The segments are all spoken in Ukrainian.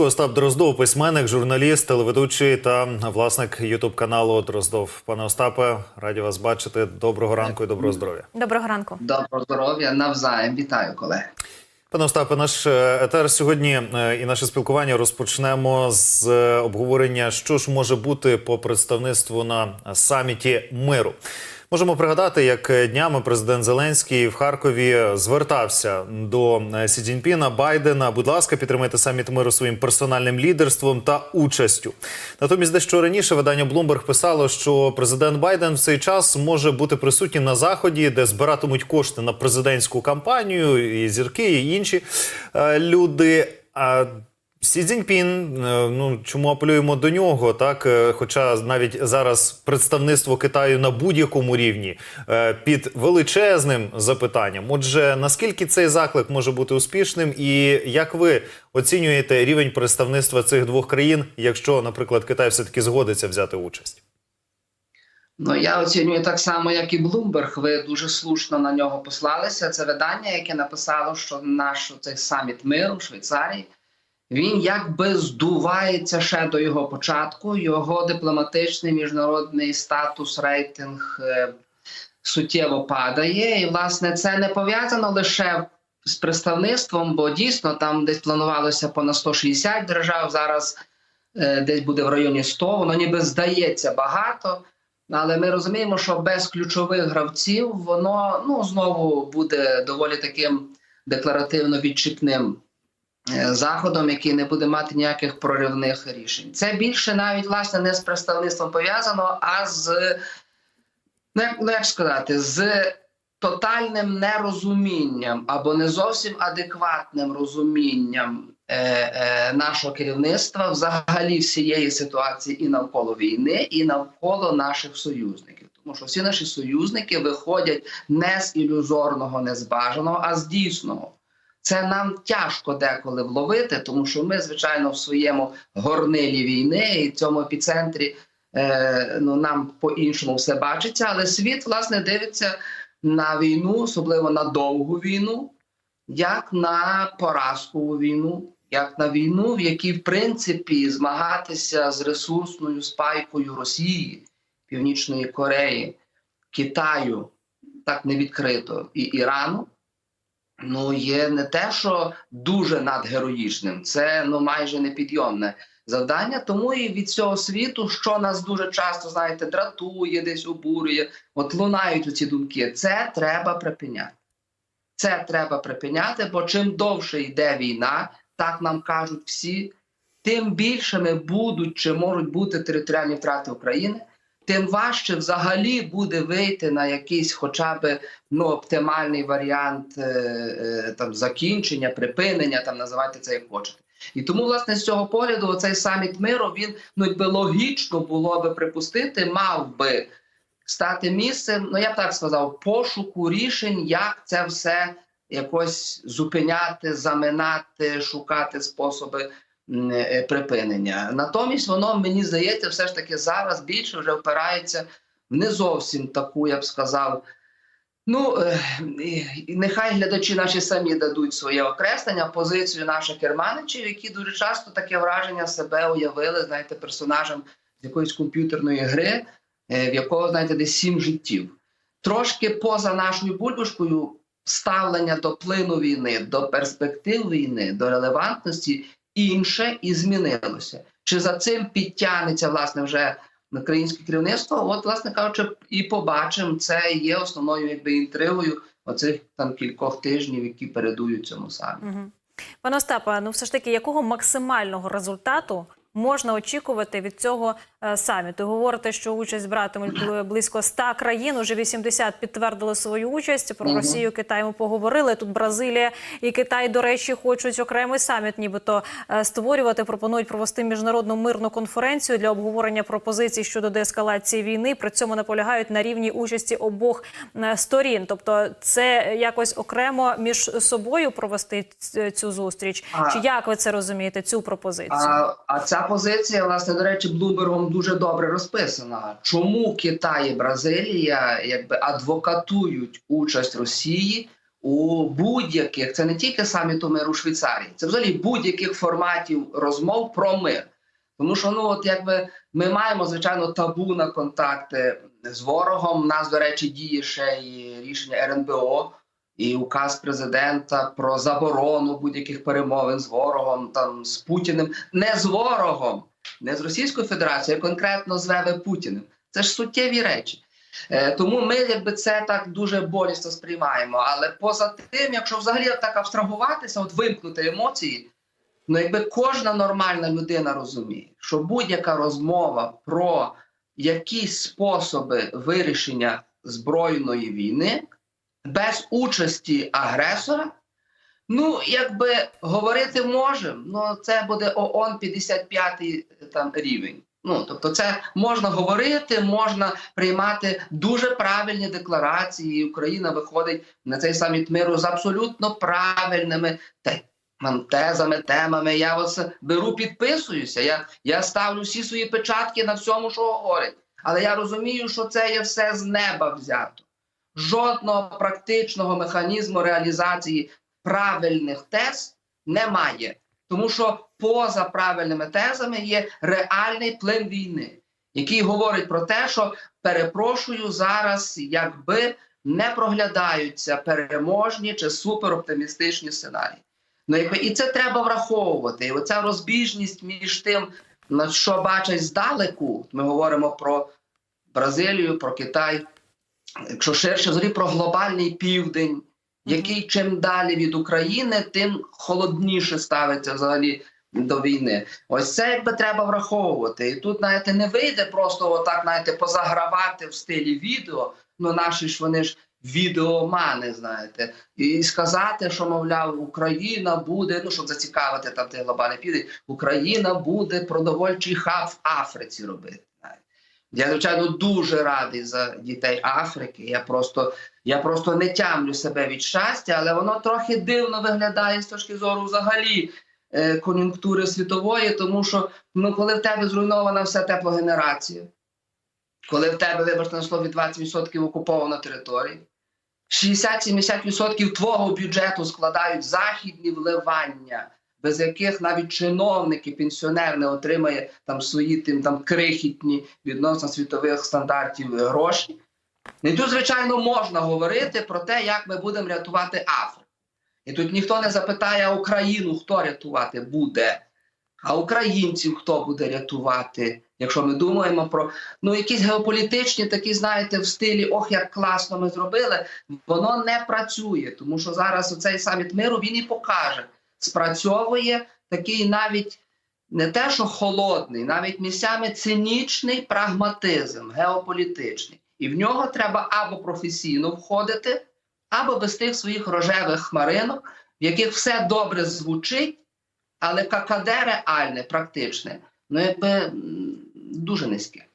зв'язку Остап Дроздов, письменник, журналіст, телеведучий та власник Ютуб каналу Дроздов. Пане Остапе, раді вас бачити. Доброго ранку і доброго здоров'я. Доброго ранку. Доброго здоров'я, навзаєм. Вітаю, колеги. Пане Остапе, наш е, етер сьогодні е, і наше спілкування розпочнемо з е, обговорення, що ж може бути по представництву на саміті миру. Можемо пригадати, як днями президент Зеленський в Харкові звертався до е, Сі Цзіньпіна, Байдена. Будь ласка, підтримайте саміт миру своїм персональним лідерством та участю. Натомість, дещо раніше видання Bloomberg писало, що президент Байден в цей час може бути присутнім на заході, де збиратимуть кошти на президентську кампанію, і зірки, і інші е, люди. Сі Цзіньпін, е, ну чому апелюємо до нього, так е, хоча навіть зараз представництво Китаю на будь-якому рівні е, під величезним запитанням. Отже, наскільки цей заклик може бути успішним, і як ви оцінюєте рівень представництва цих двох країн, якщо, наприклад, Китай все таки згодиться взяти участь? Ну я оцінюю так само, як і Блумберг. Ви дуже слушно на нього послалися. Це видання, яке написало, що наш цей саміт миру в Швейцарії. Він якби здувається ще до його початку. Його дипломатичний міжнародний статус, рейтинг е, суттєво падає. І, власне, це не пов'язано лише з представництвом, бо дійсно там десь планувалося понад 160 держав. Зараз е, десь буде в районі 100. Воно ніби здається багато. Але ми розуміємо, що без ключових гравців воно ну знову буде доволі таким декларативно відчіпним заходом, який не буде мати ніяких проривних рішень. Це більше навіть власне не з представництвом пов'язано, а з ну як, ну сказати, з тотальним нерозумінням або не зовсім адекватним розумінням е, е, нашого керівництва взагалі всієї ситуації і навколо війни, і навколо наших союзників. Тому що всі наші союзники виходять не з ілюзорного, не з бажаного, а з дійсного. Це нам тяжко деколи вловити, тому що ми, звичайно, в своєму горнилі війни і цьому епіцентрі е, ну, нам по-іншому все бачиться. Але світ, власне, дивиться на війну, особливо на довгу війну, як на поразкову війну, як на війну, в якій, в принципі, змагатися з ресурсною спайкою Росії, Північної Кореї, Китаю, так не відкрито, і Ірану. Ну, є не те, що дуже надгероїчним, це ну майже непідйомне завдання. Тому і від цього світу, що нас дуже часто знаєте, дратує, десь обурює, от лунають оці думки. Це треба припиняти. Це треба припиняти, бо чим довше йде війна, так нам кажуть всі, тим більшими будуть чи можуть бути територіальні втрати України. Тим важче взагалі буде вийти на якийсь, хоча б ну, оптимальний варіант е, е, там закінчення, припинення, там називайте це як хочете. І тому, власне, з цього погляду, цей саміт миру він ну якби логічно було би припустити, мав би стати місцем. Ну я б так сказав, пошуку рішень, як це все якось зупиняти, заминати, шукати способи припинення. Натомість воно мені здається, все ж таки зараз більше вже впирається в не зовсім таку, я б сказав. Ну е, і- нехай глядачі наші самі дадуть своє окреслення, позицію наших керманичів, які дуже часто таке враження себе уявили, знаєте, персонажем з якоїсь комп'ютерної гри, е, в якого, знаєте, десь сім життів. Трошки поза нашою бульбашкою ставлення до плину війни, до перспектив війни, до релевантності інше і змінилося. Чи за цим підтягнеться власне вже українське керівництво? От, власне кажучи, і побачимо, це є основною якби інтригою оцих там кількох тижнів, які передують цьому самі. Угу. Пане Остапе, ну все ж таки, якого максимального результату можна очікувати від цього е, саміту? Говорите, що участь братимуть близько 100 країн. Уже 80 підтвердили свою участь. Про Росію, Китай ми поговорили. Тут Бразилія і Китай, до речі, хочуть окремий саміт, нібито е, створювати. Пропонують провести міжнародну мирну конференцію для обговорення пропозицій щодо деескалації війни. При цьому наполягають на рівні участі обох е, сторін. Тобто, це якось окремо між собою провести цю зустріч. Чи як ви це розумієте? Цю пропозицію? А, а ця позиція, власне, до речі, Блумбергом дуже добре розписана. Чому Китай і Бразилія якби адвокатують участь Росії у будь-яких, це не тільки саміту миру Швейцарії, це взагалі будь-яких форматів розмов про мир. Тому що ну от якби ми маємо звичайно табу на контакти з ворогом. У нас, до речі, діє ще і рішення РНБО і указ президента про заборону будь-яких перемовин з ворогом, там з Путіним, не з ворогом, не з Російською Федерацією, а конкретно з ВВ Путіним. Це ж суттєві речі. Е, Тому ми якби це так дуже болісно сприймаємо. Але поза тим, якщо взагалі так абстрагуватися, от вимкнути емоції, ну якби кожна нормальна людина розуміє, що будь-яка розмова про якісь способи вирішення збройної війни без участі агресора, ну якби говорити можемо, ну це буде ООН 55 там рівень. Ну, тобто, це можна говорити, можна приймати дуже правильні декларації. і Україна виходить на цей саміт миру з абсолютно правильними те- тезами, темами. Я оце беру, підписуюся. Я, я ставлю всі свої печатки на всьому, що говорять. Але я розумію, що це є все з неба взято. Жодного практичного механізму реалізації правильних тез немає. Тому що поза правильними тезами є реальний плин війни, який говорить про те, що перепрошую зараз, якби не проглядаються переможні чи супероптимістичні сценарії. Ну, якби і це треба враховувати. І оця розбіжність між тим, на що бачать здалеку, ми говоримо про Бразилію, про Китай, якщо ширше взагалі про глобальний південь, який чим далі від України, тим холодніше ставиться взагалі до війни. Ось це якби треба враховувати. І тут, знаєте, не вийде просто отак, знаєте, позагравати в стилі відео. Ну, наші ж вони ж відеомани, знаєте, і сказати, що мовляв, Україна буде, ну щоб зацікавити там той глобальний південь, Україна буде продовольчий хаб в Африці робити. Я, звичайно, дуже радий за дітей Африки. Я просто, я просто не тямлю себе від щастя, але воно трохи дивно виглядає з точки зору взагалі е, кон'юнктури світової, тому що ну, коли в тебе зруйнована вся теплогенерація, коли в тебе, вибачте на слові, 20% окупована територія, 60-70% твого бюджету складають західні вливання, без яких навіть чиновники, пенсіонер не отримає там свої тим там крихітні відносно світових стандартів гроші. І тут, звичайно, можна говорити про те, як ми будемо рятувати Африку. І тут ніхто не запитає Україну, хто рятувати буде, а українців хто буде рятувати. Якщо ми думаємо про ну якісь геополітичні, такі, знаєте, в стилі ох, як класно ми зробили, воно не працює, тому що зараз цей саміт миру він і покаже. Спрацьовує такий навіть не те, що холодний, навіть місцями цинічний прагматизм геополітичний. І в нього треба або професійно входити, або без тих своїх рожевих хмаринок, в яких все добре звучить, але ККД реальне, практичне, ну якби дуже низьке.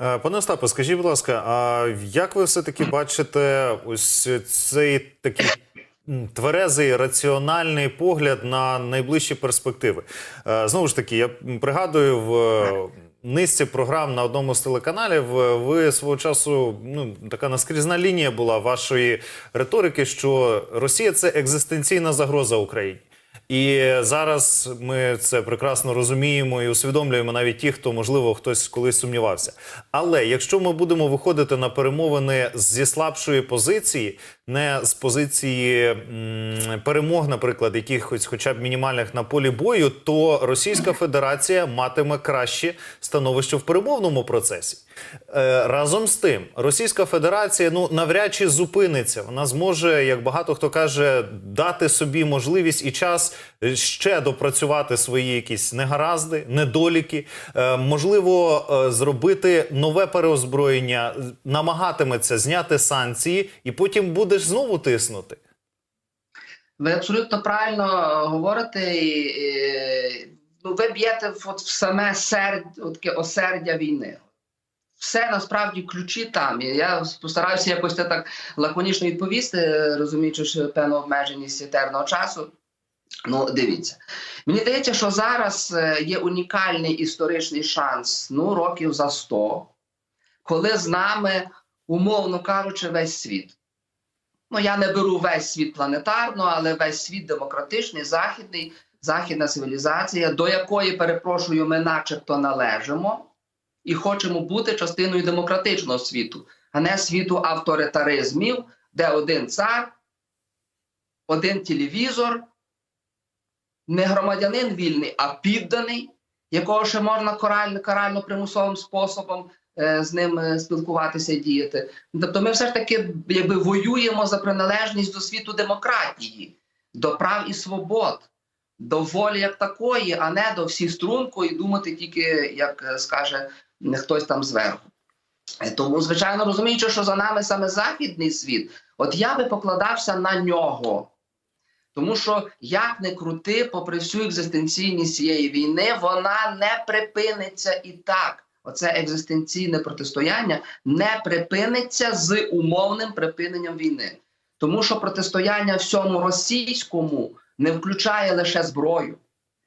Е, Пане Остапе, скажіть, будь ласка, а як ви все-таки бачите ось цей такий тверезий, раціональний погляд на найближчі перспективи? Е, Знову ж таки, я пригадую в низці програм на одному з телеканалів. е, Ви свого часу ну така наскрізна лінія була вашої риторики, що Росія це екзистенційна загроза Україні. І зараз ми це прекрасно розуміємо і усвідомлюємо навіть ті, хто можливо хтось колись сумнівався. Але якщо ми будемо виходити на перемовини зі слабшої позиції, не з позиції перемог, наприклад, якихось, хоча б мінімальних на полі бою, то Російська Федерація матиме краще становище в перемовному процесі. Е, разом з тим, Російська Федерація ну навряд чи зупиниться. Вона зможе, як багато хто каже, дати собі можливість і час ще допрацювати свої якісь негаразди, недоліки. Е, можливо, е, зробити нове переозброєння, намагатиметься зняти санкції, і потім будеш знову тиснути. Ви абсолютно правильно говорите. І, і, ну, ви б'єте в, в саме серд, от, осердя війни. Все насправді ключі там. Я постараюся якось так лаконічно відповісти, розуміючи, що певна обмеженість етерного часу. Ну, дивіться. Мені здається, що зараз е, є унікальний історичний шанс, ну, років за 100, коли з нами, умовно кажучи, весь світ. Ну, я не беру весь світ планетарно, але весь світ демократичний, західний, західна цивілізація, до якої, перепрошую, ми начебто належимо і хочемо бути частиною демократичного світу, а не світу авторитаризмів, де один цар, один телевізор, не громадянин вільний, а підданий, якого ще можна карально, карально примусовим способом е, з ним е, спілкуватися і діяти. Тобто ми все ж таки якби воюємо за приналежність до світу демократії, до прав і свобод, до волі як такої, а не до всі струнку і думати тільки, як е, скаже хтось там зверху. Е, Тому, звичайно, розуміючи, що за нами саме західний світ, от я би покладався на нього. Тому що як не крути, попри всю екзистенційність цієї війни, вона не припиниться і так. Оце екзистенційне протистояння не припиниться з умовним припиненням війни. Тому що протистояння всьому російському не включає лише зброю.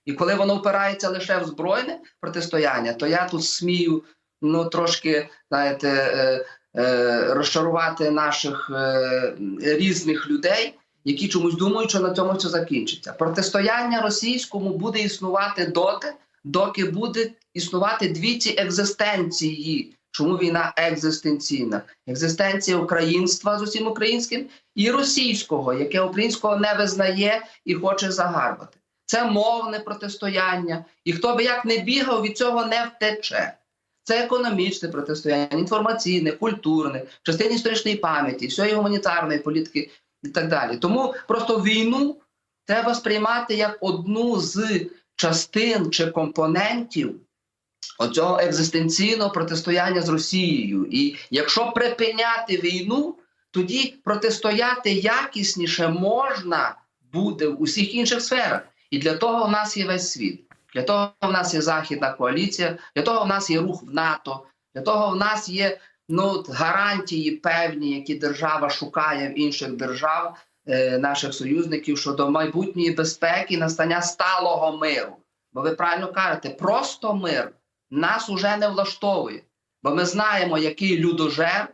І коли воно впирається лише в збройне протистояння, то я тут смію ну, трошки знаєте, е, е, розчарувати наших е, різних людей, які чомусь думають, що на цьому все закінчиться. Протистояння російському буде існувати доти, доки буде існувати дві ці екзистенції. Чому війна екзистенційна? Екзистенція українства з усім українським і російського, яке українського не визнає і хоче загарбати. Це мовне протистояння, і хто би як не бігав, від цього не втече. Це економічне протистояння, інформаційне, культурне, частина історичної пам'яті, всієї гуманітарної політики і так далі. Тому просто війну треба сприймати як одну з частин чи компонентів оцього екзистенційного протистояння з Росією. І якщо припиняти війну, тоді протистояти якісніше можна буде в усіх інших сферах. І для того в нас є весь світ. Для того в нас є західна коаліція, для того в нас є рух в НАТО, для того в нас є ну, гарантії певні, які держава шукає в інших держав, е, наших союзників щодо майбутньої безпеки, настання сталого миру. Бо ви правильно кажете, просто мир нас уже не влаштовує, бо ми знаємо, який людожер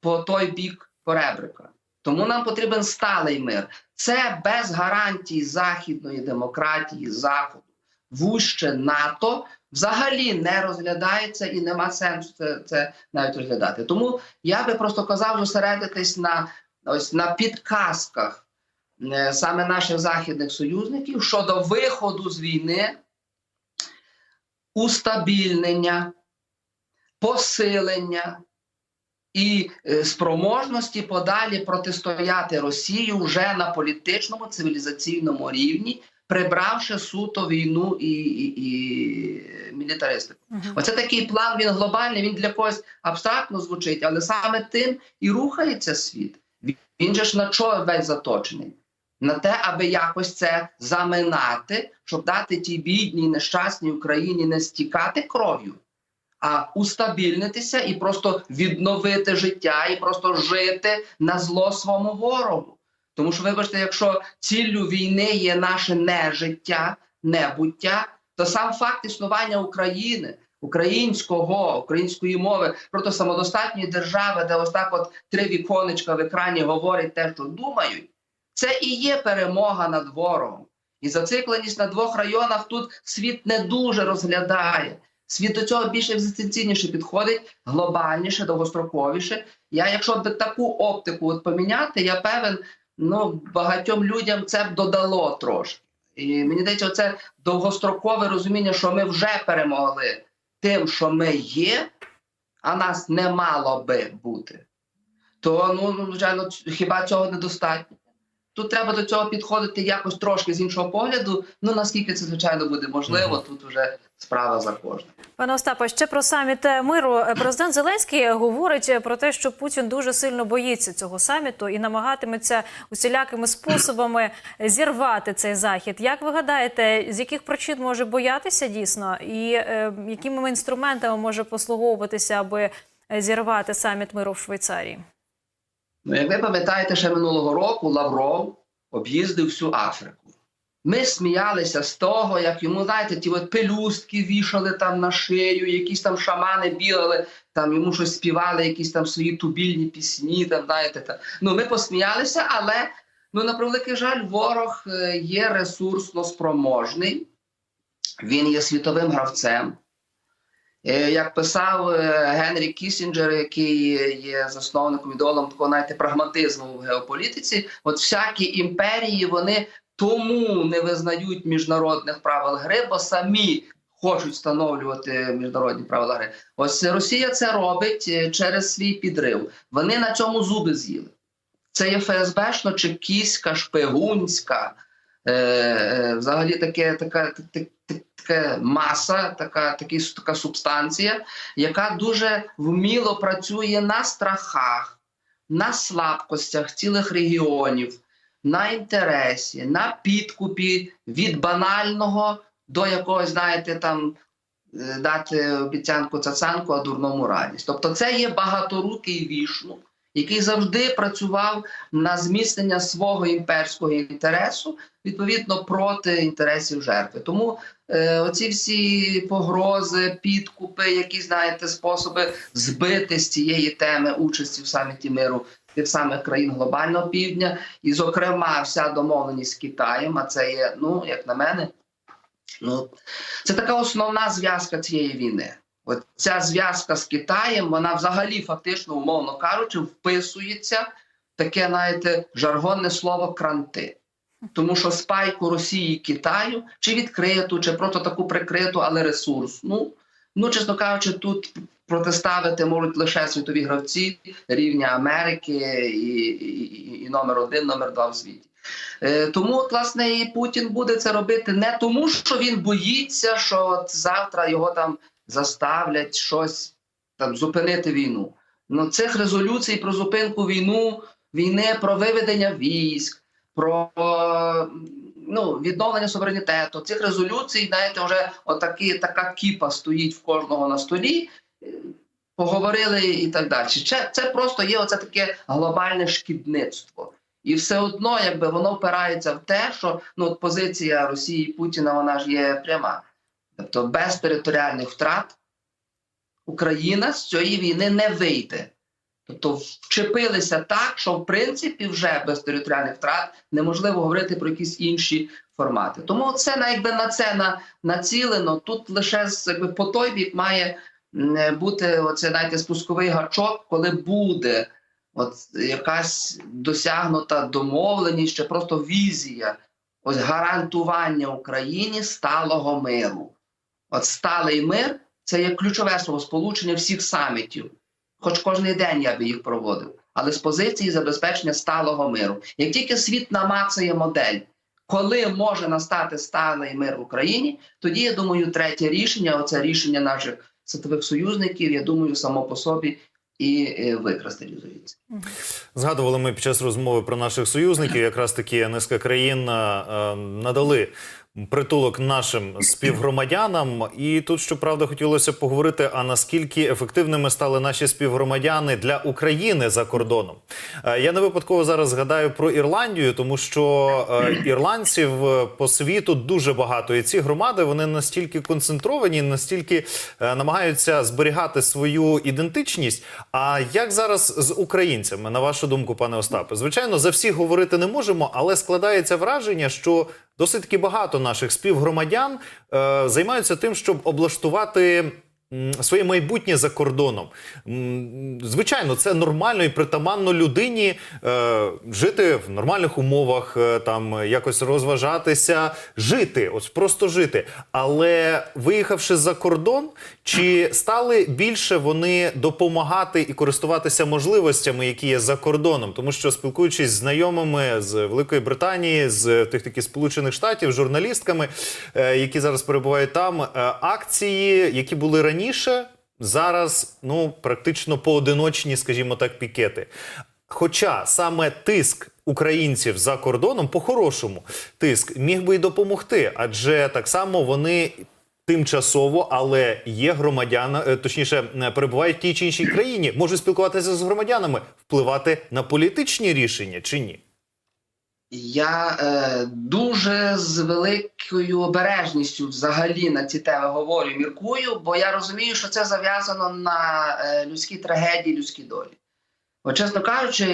по той бік поребрика. Тому нам потрібен сталий мир. Це без гарантій західної демократії, заходу, вуще НАТО взагалі не розглядається і нема сенсу це, це навіть розглядати. Тому я би просто казав зосередитись на ось на підказках е, саме наших західних союзників щодо виходу з війни, устабільнення, посилення і е, спроможності подалі протистояти Росії вже на політичному цивілізаційному рівні, прибравши суто війну і, і, і мілітаристику. Оце такий план. Він глобальний. Він для когось абстрактно звучить, але саме тим і рухається світ. Він же ж на чого весь заточений? На те, аби якось це заминати, щоб дати тій бідній нещасній Україні не стікати кров'ю, а устабільнитися і просто відновити життя, і просто жити на зло своєму ворогу. Тому що, вибачте, якщо ціллю війни є наше нежиття, небуття, то сам факт існування України, українського, української мови, проти самодостатньої держави, де ось так от три віконечка в екрані говорять те, що думають, це і є перемога над ворогом. І зацикленість на двох районах тут світ не дуже розглядає. Світ до цього більш екзистенційніше підходить, глобальніше, довгостроковіше. Я, якщо б таку оптику от поміняти, я певен, ну багатьом людям це б додало трошки. І мені здається, це довгострокове розуміння, що ми вже перемогли тим, що ми є, а нас не мало би бути. То ну, звичайно, хіба цього недостатньо? Тут треба до цього підходити якось трошки з іншого погляду. Ну наскільки це звичайно буде можливо, тут вже справа за кожним. Пане Остапе, ще про саміт миру. Президент Зеленський говорить про те, що Путін дуже сильно боїться цього саміту і намагатиметься усілякими способами зірвати цей захід. Як ви гадаєте, з яких причин може боятися дійсно, і е, якими інструментами може послуговуватися, аби зірвати саміт миру в Швейцарії? Ну, як ви пам'ятаєте, ще минулого року Лавров об'їздив всю Африку. Ми сміялися з того, як йому, знаєте, ті от пелюстки вішали там на шию, якісь там шамани бігали, там йому щось співали, якісь там свої тубільні пісні. Там, знаєте, там. Ну, ми посміялися, але ну, на превеликий жаль, ворог е, є ресурсно спроможний, він є світовим гравцем. Е, Як писав е, Генрі Кісінджер, який є засновником ідеолом такого знаєте, прагматизму в геополітиці, от всякі імперії вони тому не визнають міжнародних правил гри, бо самі хочуть встановлювати міжнародні правила гри. Ось Росія це робить е, через свій підрив. Вони на цьому зуби з'їли. Це є ФСБшно, чекіська, шпигунська, взагалі таке, така, так- так- така маса, така, такі, така субстанція, яка дуже вміло працює на страхах, на слабкостях цілих регіонів, на інтересі, на підкупі від банального до якогось, знаєте, там е, дати обіцянку цацанку, а дурному радість. Тобто це є багаторукий вішну, який завжди працював на зміцнення свого імперського інтересу, відповідно проти інтересів жертви. Тому оці всі погрози, підкупи, які знаєте, способи збити з цієї теми участі в саміті миру тих самих країн глобального півдня, і, зокрема, вся домовленість з Китаєм, а це є, ну як на мене, ну це така основна зв'язка цієї війни. От ця зв'язка з Китаєм, вона взагалі фактично, умовно кажучи, вписується в таке, знаєте, жаргонне слово кранти. Тому що спайку Росії Китаю, чи відкриту, чи просто таку прикриту, але ресурсну. Ну, чесно кажучи, тут протиставити можуть лише світові гравці рівня Америки і, і, і номер один, номер два в світі. Е, тому, власне, і Путін буде це робити не тому, що він боїться, що от завтра його там заставлять щось там зупинити війну. Ну, цих резолюцій про зупинку війну, війни, про виведення військ, про ну, відновлення суверенітету. Цих резолюцій, знаєте, вже отакі, така кіпа стоїть в кожного на столі. Поговорили і так далі. Це, це просто є оце таке глобальне шкідництво. І все одно, якби воно впирається в те, що ну, позиція Росії і Путіна вона ж є пряма. Тобто без територіальних втрат Україна з цієї війни не вийде. Тобто вчепилися так, що в принципі вже без територіальних втрат неможливо говорити про якісь інші формати. Тому це на- якби на це на, націлено. Тут лише якби по той бік має бути оце знаєте, спусковий гачок, коли буде от якась досягнута домовленість, чи просто візія, ось гарантування Україні сталого миру. От сталий мир це є ключове словосполучення всіх самітів. Хоч кожен день я би їх проводив, але з позиції забезпечення сталого миру. Як тільки світ намацує модель, коли може настати сталий мир в Україні, тоді я думаю, третє рішення, оце рішення наших світових союзників, я думаю, само по собі і е, викристалізується. Згадували ми під час розмови про наших союзників. Якраз таки низка країн е, надали притулок нашим співгромадянам. І тут, щоправда, хотілося поговорити: а наскільки ефективними стали наші співгромадяни для України за кордоном? Е, Я не випадково зараз згадаю про Ірландію, тому що е, ірландців е, по світу дуже багато, і ці громади вони настільки концентровані, настільки намагаються зберігати свою ідентичність. А як зараз з українцями, на вашу думку, пане Остапе? Звичайно, за всіх говорити не можемо, але складається враження, що досить таки багато наших співгромадян е, займаються тим, щоб облаштувати. Своє майбутнє за кордоном. Звичайно, це нормально і притаманно людині е, жити в нормальних умовах, е, там якось розважатися, жити, от просто жити. Але виїхавши за кордон, чи стали більше вони допомагати і користуватися можливостями, які є за кордоном? Тому що спілкуючись з знайомими з Великої Британії, з тих таки Сполучених Штатів, журналістками, е, які зараз перебувають там, акції, які були раніше, зараз ну практично поодиночні, скажімо так, пікети. Хоча саме тиск українців за кордоном, по-хорошому, тиск міг би й допомогти, адже так само вони тимчасово, але є громадяни, е, точніше, е, перебувають в тій чи іншій країні, можуть спілкуватися з громадянами, впливати на політичні рішення чи ні? Я е, дуже з великою обережністю взагалі на ці теми говорю, міркую, бо я розумію, що це зав'язано на е, людські трагедії, людські долі. От, чесно кажучи,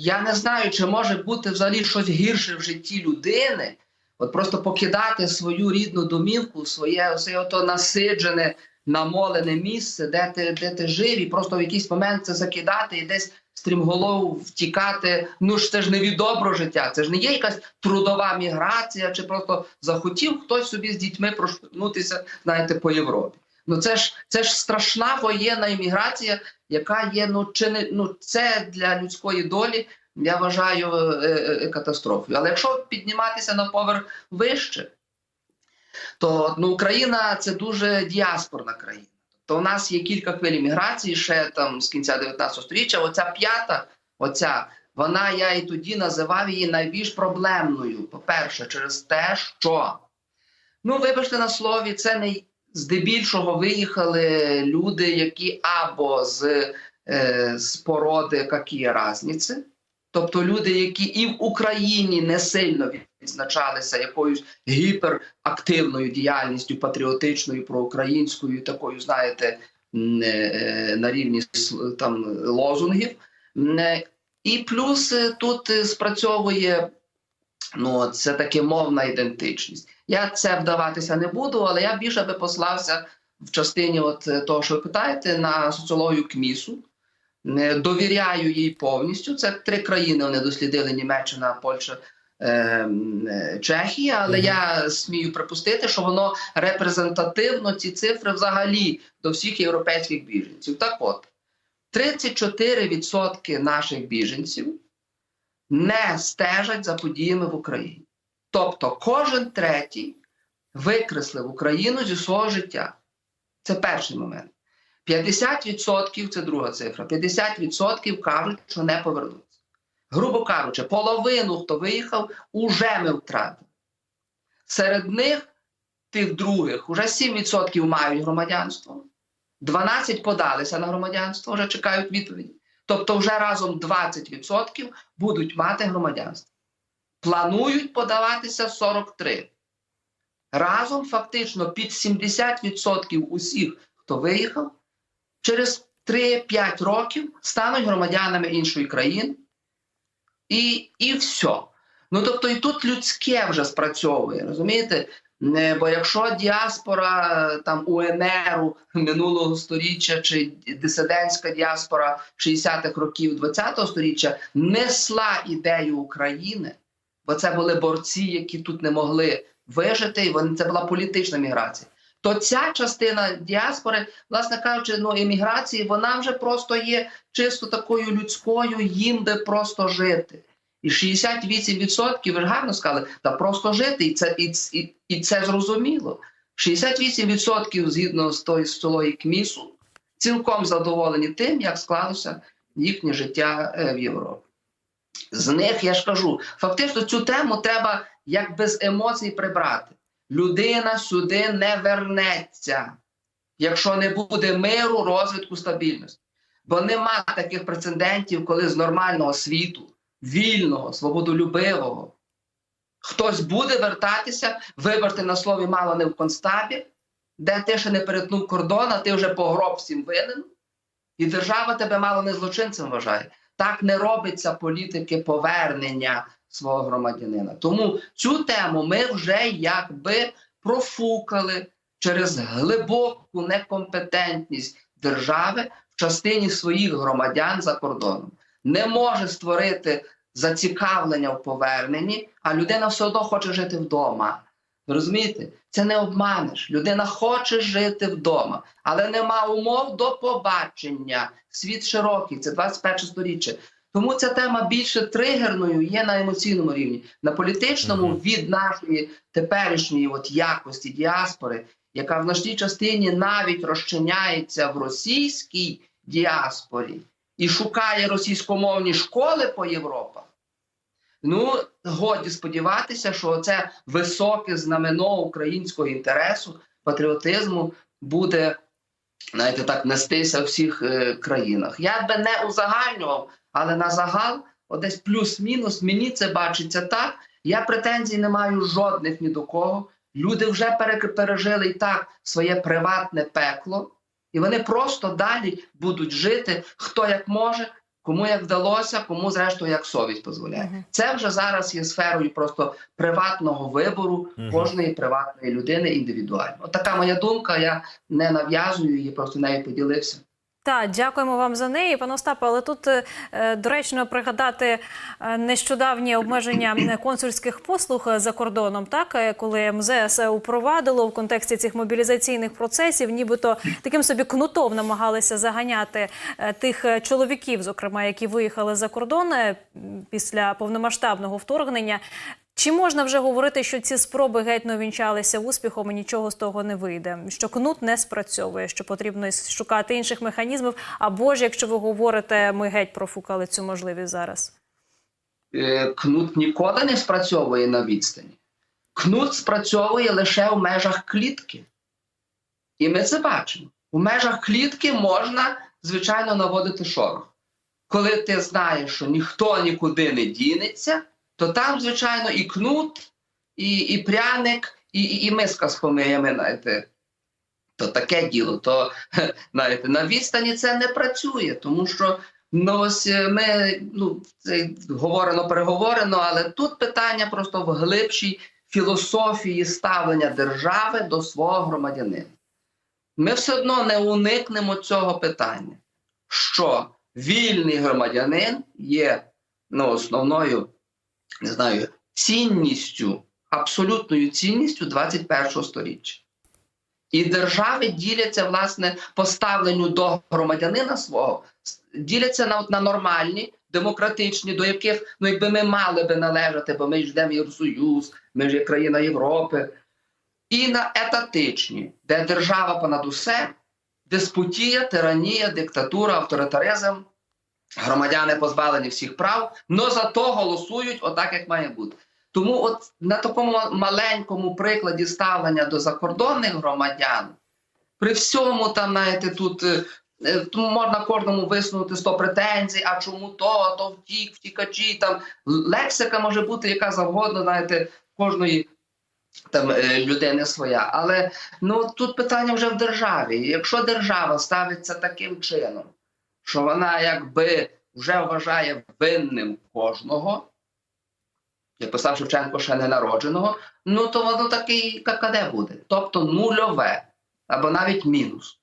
я не знаю, чи може бути взагалі щось гірше в житті людини, от просто покидати свою рідну домівку, своє, своє ото насиджене, намолене місце, де ти, де ти жив, і просто в якийсь момент це закидати і десь стрімголов втікати. Ну ж це ж не від доброго життя, це ж не є якась трудова міграція, чи просто захотів хтось собі з дітьми прошпитнутися, знаєте, по Європі. Ну це ж це ж страшна воєнна імміграція, яка є ну чи не ну це для людської долі. Я вважаю е, е, катастрофою. Але якщо підніматися на поверх вище, то ну, Україна це дуже діаспорна країна. То у нас є кілька хвиль міграції ще там з кінця 19 століття. Оця п'ята, оця вона я і тоді називав її найбільш проблемною. По-перше, через те, що ну, вибачте на слові, це не здебільшого виїхали люди, які або з, е, з породи які разниці, тобто люди, які і в Україні не сильно відзначалися якоюсь гіперактивною діяльністю, патріотичною, проукраїнською, такою, знаєте, е, на рівні там лозунгів. Е, І плюс е, тут е, спрацьовує ну, це таки мовна ідентичність. Я це вдаватися не буду, але я більше би послався в частині от е, того, що ви питаєте, на соціологію КМІСу. Довіряю їй повністю. Це три країни вони дослідили: Німеччина, Польща, е, е, Чехія. Але я смію припустити, що воно репрезентативно ці цифри взагалі до всіх європейських біженців. Так от, 34% наших біженців не стежать за подіями в Україні. Тобто кожен третій викреслив Україну зі свого життя. Це перший момент. 50% це друга цифра. 50% кажуть, що не повернуться. Грубо кажучи, половину, хто виїхав, уже ми втратили. Серед них, тих других, уже 7% мають громадянство, 12 подалися на громадянство, вже чекають відповіді. Тобто, вже разом 20% будуть мати громадянство. Планують подаватися 43. Разом фактично під 70% усіх, хто виїхав, через 3-5 років стануть громадянами іншої країни. І, і все. Ну тобто, і тут людське вже спрацьовує, розумієте? Бо якщо діаспора там УНР минулого сторіччя чи дисидентська діаспора 60-х років 20-го сторіччя несла ідею України, бо це були борці, які тут не могли вижити, і вони це була політична міграція. То ця частина діаспори, власне кажучи, ну еміграції, вона вже просто є чисто такою людською, їм де просто жити. І 68%, ви ж гарно сказали, та просто жити, і це, і, і, і це зрозуміло. 68% згідно з тої соціології КМІСу цілком задоволені тим, як склалося їхнє життя е, в Європі. З них я ж кажу, фактично цю тему треба як без емоцій прибрати. Людина сюди не вернеться, якщо не буде миру, розвитку, стабільності. Бо нема таких прецедентів, коли з нормального світу, вільного, свободолюбивого, хтось буде вертатися, вибрати на слові мало не в концтабір, де ти ще не перетнув кордон, а ти вже по гроб всім винен, і держава тебе мало не злочинцем вважає. Так не робиться політики повернення свого громадянина. Тому цю тему ми вже якби профукали через глибоку некомпетентність держави в частині своїх громадян за кордоном. Не може створити зацікавлення в поверненні, а людина все одно хоче жити вдома. Розумієте? Це не обманеш. Людина хоче жити вдома, але нема умов до побачення. Світ широкий, це 21 сторіччя. Тому ця тема більше тригерною є на емоційному рівні. На політичному від нашої теперішньої от якості діаспори, яка в значній частині навіть розчиняється в російській діаспорі і шукає російськомовні школи по Європах. Ну, годі сподіватися, що це високе знамено українського інтересу, патріотизму буде, знаєте, так нестися в всіх е, країнах. Я би не узагальнював, але на загал десь плюс-мінус, мені це бачиться так. Я претензій не маю жодних ні до кого. Люди вже пере- пережили і так своє приватне пекло, і вони просто далі будуть жити хто як може, кому як вдалося, кому зрештою як совість дозволяє. Мгм. Це вже зараз є сферою просто приватного вибору Мгм. кожної приватної людини індивідуально. От така моя думка. Я не нав'язую її, просто нею поділився. Так, дякуємо вам за неї, пане Остапе. Але тут е, е, доречно пригадати е, нещодавні обмеження консульських послуг за кордоном, так коли МЗС упровадило в контексті цих мобілізаційних процесів, нібито таким собі кнутом намагалися заганяти тих чоловіків, зокрема, які виїхали за кордон після повномасштабного вторгнення. Чи можна вже говорити, що ці спроби геть не увінчалися успіхом і нічого з того не вийде? Що кнут не спрацьовує, що потрібно шукати інших механізмів? Або ж, якщо ви говорите, ми геть профукали цю можливість зараз. Е, Кнут ніколи не спрацьовує на відстані. Кнут спрацьовує лише в межах клітки. І ми це бачимо. У межах клітки можна, звичайно, наводити шорох. Коли ти знаєш, що ніхто нікуди не дінеться, то там, звичайно, і кнут, і, і пряник, і, і, і миска з помиями, знаєте. То таке діло. То знаєте, на відстані це не працює, тому що ну, ось е, ми ну, це говорено, переговорено, але тут питання просто в глибшій філософії ставлення держави до свого громадянина. Ми все одно не уникнемо цього питання, що вільний громадянин є ну, основною, не знаю, цінністю, абсолютною цінністю 21 століття. І держави діляться власне по ставленню до громадянина свого, діляться на, на нормальні, демократичні, до яких ну, якби ми мали би належати, бо ми ж йдемо в Євросоюз, ми ж є країна Європи, і на етатичні, де держава понад усе, диспутія, тиранія, диктатура, авторитаризм, громадяни позбавлені всіх прав, але зато голосують отак, як має бути. Тому от на такому маленькому прикладі ставлення до закордонних громадян, при всьому там, знаєте, тут е, е, тому можна кожному висунути 100 претензій, а чому то, то втік, втікачі, там лексика може бути яка завгодно, знаєте, кожної там е, людини своя. Але ну тут питання вже в державі. Якщо держава ставиться таким чином, що вона якби вже вважає винним кожного, як писав Шевченко ще не народженого, ну то воно такий какаде буде. Тобто нульове або навіть мінус.